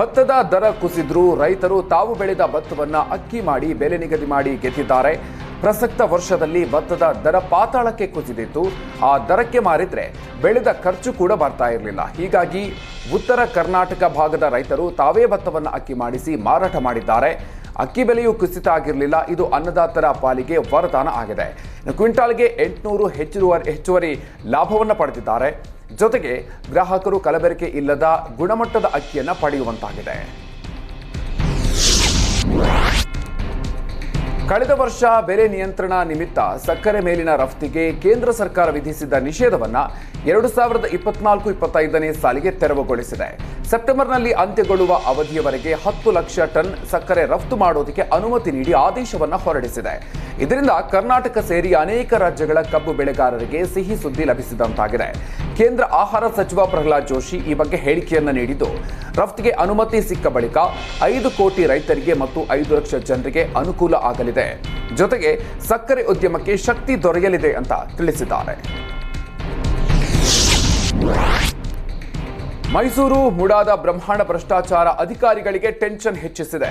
ಭತ್ತದ ದರ ಕುಸಿದ್ರೂ ರೈತರು ತಾವು ಬೆಳೆದ ಭತ್ತವನ್ನ ಅಕ್ಕಿ ಮಾಡಿ, ಬೆಲೆ ನಿಗದಿ ಮಾಡಿ ಗೆದ್ದಿದ್ದಾರೆ. ಪ್ರಸಕ್ತ ವರ್ಷದಲ್ಲಿ ಭತ್ತದ ದರ ಪಾತಾಳಕ್ಕೆ ಕುಸಿದಿತ್ತು. ಆ ದರಕ್ಕೆ ಮಾರಿದ್ರೆ ಬೆಳೆದ ಖರ್ಚು ಕೂಡ ಬರ್ತಾ ಇರಲಿಲ್ಲ. ಹೀಗಾಗಿ ಉತ್ತರ ಕರ್ನಾಟಕ ಭಾಗದ ರೈತರು ತಾವೇ ಭತ್ತವನ್ನು ಅಕ್ಕಿ ಮಾಡಿಸಿ ಮಾರಾಟ ಮಾಡಿದ್ದಾರೆ. ಅಕ್ಕಿ ಬೆಲೆಯು ಕುಸಿತ ಆಗಿರಲಿಲ್ಲ. ಇದು ಅನ್ನದಾತರ ಪಾಲಿಗೆ ವರದಾನ ಆಗಿದೆ. ಕ್ವಿಂಟಾಲ್ಗೆ ಎಂಟುನೂರು ಹೆಚ್ಚುವರಿ ಹೆಚ್ಚುವರಿ ಲಾಭವನ್ನು ಪಡೆದಿದ್ದಾರೆ. ಜೊತೆಗೆ ಗ್ರಾಹಕರು ಕಲಬೆರಕೆ ಇಲ್ಲದ ಗುಣಮಟ್ಟದ ಅಕ್ಕಿಯನ್ನು ಪಡೆಯುವಂತಾಗಿದೆ. ಕಳೆದ ವರ್ಷ ಬೆಲೆ ನಿಯಂತ್ರಣ ನಿಮಿತ್ತ ಸಕ್ಕರೆ ಮೇಲಿನ ರಫ್ತಿಗೆ ಕೇಂದ್ರ ಸರ್ಕಾರ ವಿಧಿಸಿದ್ದ ನಿಷೇಧವನ್ನ ಎರಡು ಸಾವಿರದ ಇಪ್ಪತ್ನಾಲ್ಕು ಇಪ್ಪತ್ತೈದನೇ ಸಾಲಿಗೆ ತೆರವುಗೊಳಿಸಿದೆ. ಸೆಪ್ಟೆಂಬರ್ನಲ್ಲಿ ಅಂತ್ಯಗೊಳ್ಳುವ ಅವಧಿಯವರೆಗೆ ಹತ್ತು ಲಕ್ಷ ಟನ್ ಸಕ್ಕರೆ ರಫ್ತು ಮಾಡೋದಕ್ಕೆ ಅನುಮತಿ ನೀಡಿ ಆದೇಶವನ್ನು ಹೊರಡಿಸಿದೆ. ಇದರಿಂದ ಕರ್ನಾಟಕ ಸೇರಿ ಅನೇಕ ರಾಜ್ಯಗಳ ಕಬ್ಬು ಬೆಳೆಗಾರರಿಗೆ ಸಿಹಿ ಸುದ್ದಿ ಲಭಿಸಿದಂತಾಗಿದೆ. ಕೇಂದ್ರ ಆಹಾರ ಸಚಿವ ಪ್ರಹ್ಲಾದ್ ಜೋಶಿ ಈ ಬಗ್ಗೆ ಹೇಳಿಕೆಯನ್ನು ನೀಡಿದ್ದು, ರಫ್ತಿಗೆ ಅನುಮತಿ ಸಿಕ್ಕ ಬಳಿಕ ಐದು ಕೋಟಿ ರೈತರಿಗೆ ಮತ್ತು ಐದು ಲಕ್ಷ ಜನರಿಗೆ ಅನುಕೂಲ ಆಗಲಿದೆ. ಜೊತೆಗೆ ಸಕ್ಕರೆ ಉದ್ಯಮಕ್ಕೆ ಶಕ್ತಿ ದೊರೆಯಲಿದೆ ಅಂತ ತಿಳಿಸಿದ್ದಾರೆ. ಮೈಸೂರು ಮುಡಾದ ಬ್ರಹ್ಮಾಂಡ ಭ್ರಷ್ಟಾಚಾರ ಅಧಿಕಾರಿಗಳಿಗೆ ಟೆನ್ಷನ್ ಹೆಚ್ಚಿಸಿದೆ.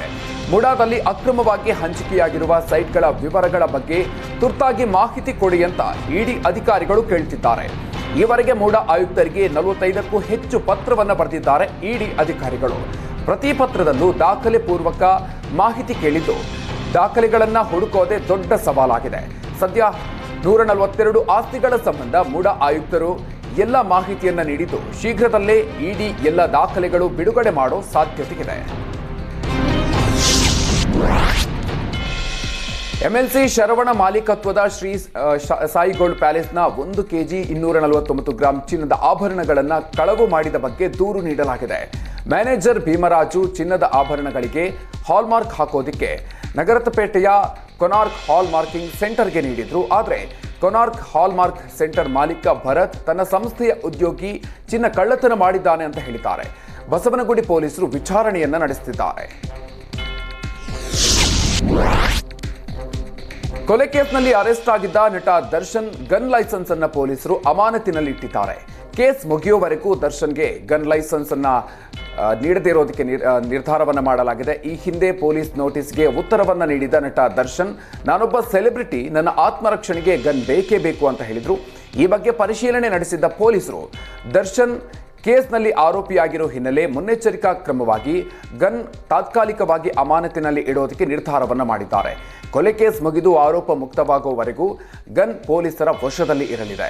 ಮುಡಾದಲ್ಲಿ ಅಕ್ರಮವಾಗಿ ಹಂಚಿಕೆಯಾಗಿರುವ ಸೈಟ್ಗಳ ವಿವರಗಳ ಬಗ್ಗೆ ತುರ್ತಾಗಿ ಮಾಹಿತಿ ಕೊಡಿ ಅಂತ ಇಡಿ ಅಧಿಕಾರಿಗಳು ಕೇಳ್ತಿದ್ದಾರೆ. ಈವರೆಗೆ ಮೂಡಾ ಆಯುಕ್ತರಿಗೆ ನಲವತ್ತೈದಕ್ಕೂ ಹೆಚ್ಚು ಪತ್ರವನ್ನು ಬರೆದಿದ್ದಾರೆ ಇಡಿ ಅಧಿಕಾರಿಗಳು. ಪ್ರತಿ ಪತ್ರದಲ್ಲೂ ದಾಖಲೆ ಪೂರ್ವಕ ಮಾಹಿತಿ ಕೇಳಿದ್ದು. ದಾಖಲೆಗಳನ್ನ ಹುಡುಕೋದೆ ದೊಡ್ಡ ಸವಾಲಾಗಿದೆ. ಸದ್ಯ ನೂರ ನಲವತ್ತೆರಡು ಆಸ್ತಿಗಳ ಸಂಬಂಧ ಮುಡಾ ಆಯುಕ್ತರು ಎಲ್ಲ ಮಾಹಿತಿಯನ್ನು ನೀಡಿದ್ದು ಶೀಘ್ರದಲ್ಲೇ ಇಡಿ ಎಲ್ಲ ದಾಖಲೆಗಳು ಬಿಡುಗಡೆ ಮಾಡೋ ಸಾಧ್ಯತೆ ಇದೆ ಎಂಎಲ್ಸಿ ಶರವಣ ಮಾಲೀಕತ್ವದ ಶ್ರೀ ಸಾಯಿ ಗೋಲ್ಡ್ ಪ್ಯಾಲೇಸ್ನ ಒಂದು ಕೆಜಿ ಇನ್ನೂರ ನಲವತ್ತೊಂಬತ್ತು ಗ್ರಾಂ ಚಿನ್ನದ ಆಭರಣಗಳನ್ನು ಕಳವು ಮಾಡಿದ ಬಗ್ಗೆ ದೂರು ನೀಡಲಾಗಿದೆ. ಮ್ಯಾನೇಜರ್ ಭೀಮರಾಜು ಚಿನ್ನದ ಆಭರಣಗಳಿಗೆ ಹಾಲ್ಮಾರ್ಕ್ ಹಾಕೋದಿಕ್ಕೆ ನಗರತಪೇಟೆಯ ಕೊನಾರ್ಕ್ ಹಾಲ್ ಮಾರ್ಕಿಂಗ್ ಸೆಂಟರ್ಗೆ ನೀಡಿದ್ರು. ಆದರೆ ಕೊನಾರ್ಕ್ ಹಾಲ್ಮಾರ್ಕ್ ಸೆಂಟರ್ ಮಾಲೀಕ ಭರತ್ ತನ್ನ ಸಂಸ್ಥೆಯ ಉದ್ಯೋಗಿ ಚಿನ್ನ ಕಳ್ಳತನ ಮಾಡಿದ್ದಾನೆ ಅಂತ ಹೇಳಿದ್ದಾರೆ. ಬಸವನಗುಡಿ ಪೊಲೀಸರು ವಿಚಾರಣೆಯನ್ನ ನಡೆಸುತ್ತಿದ್ದಾರೆ ಕೊಲೆ ಕೇಸ್ನಲ್ಲಿ ಅರೆಸ್ಟ್ ಆಗಿದ್ದ ನಟ ದರ್ಶನ್ ಗನ್ ಲೈಸೆನ್ಸ್ ಅನ್ನ ಪೊಲೀಸರು ಅಮಾನತಿನಲ್ಲಿ ಇಟ್ಟಿದ್ದಾರೆ ಕೇಸ್ ಮುಗಿಯುವವರೆಗೂ ದರ್ಶನ್ಗೆ ಗನ್ ಲೈಸೆನ್ಸ್ ಅನ್ನ ನೀಡದೇ ಇರೋದಕ್ಕೆ ನಿರ್ಧಾರವನ್ನು ಮಾಡಲಾಗಿದೆ. ಈ ಹಿಂದೆ ಪೊಲೀಸ್ ನೋಟಿಸ್ಗೆ ಉತ್ತರವನ್ನು ನೀಡಿದ ನಟ ದರ್ಶನ್, ನಾನೊಬ್ಬ ಸೆಲೆಬ್ರಿಟಿ, ನನ್ನ ಆತ್ಮರಕ್ಷಣೆಗೆ ಗನ್ ಬೇಕೇ ಬೇಕು ಅಂತ ಹೇಳಿದರು. ಈ ಬಗ್ಗೆ ಪರಿಶೀಲನೆ ನಡೆಸಿದ್ದ ಪೊಲೀಸರು, ದರ್ಶನ್ ಕೇಸ್ನಲ್ಲಿ ಆರೋಪಿಯಾಗಿರೋ ಹಿನ್ನೆಲೆ ಮುನ್ನೆಚ್ಚರಿಕಾ ಕ್ರಮವಾಗಿ ಗನ್ ತಾತ್ಕಾಲಿಕವಾಗಿ ಅಮಾನತಿನಲ್ಲಿ ಇಡೋದಕ್ಕೆ ನಿರ್ಧಾರವನ್ನು ಮಾಡಿದ್ದಾರೆ. ಕೊಲೆ ಕೇಸ್ ಮುಗಿದು ಆರೋಪ ಮುಕ್ತವಾಗುವವರೆಗೂ ಗನ್ ಪೊಲೀಸರ ವಶದಲ್ಲಿ ಇರಲಿದೆ.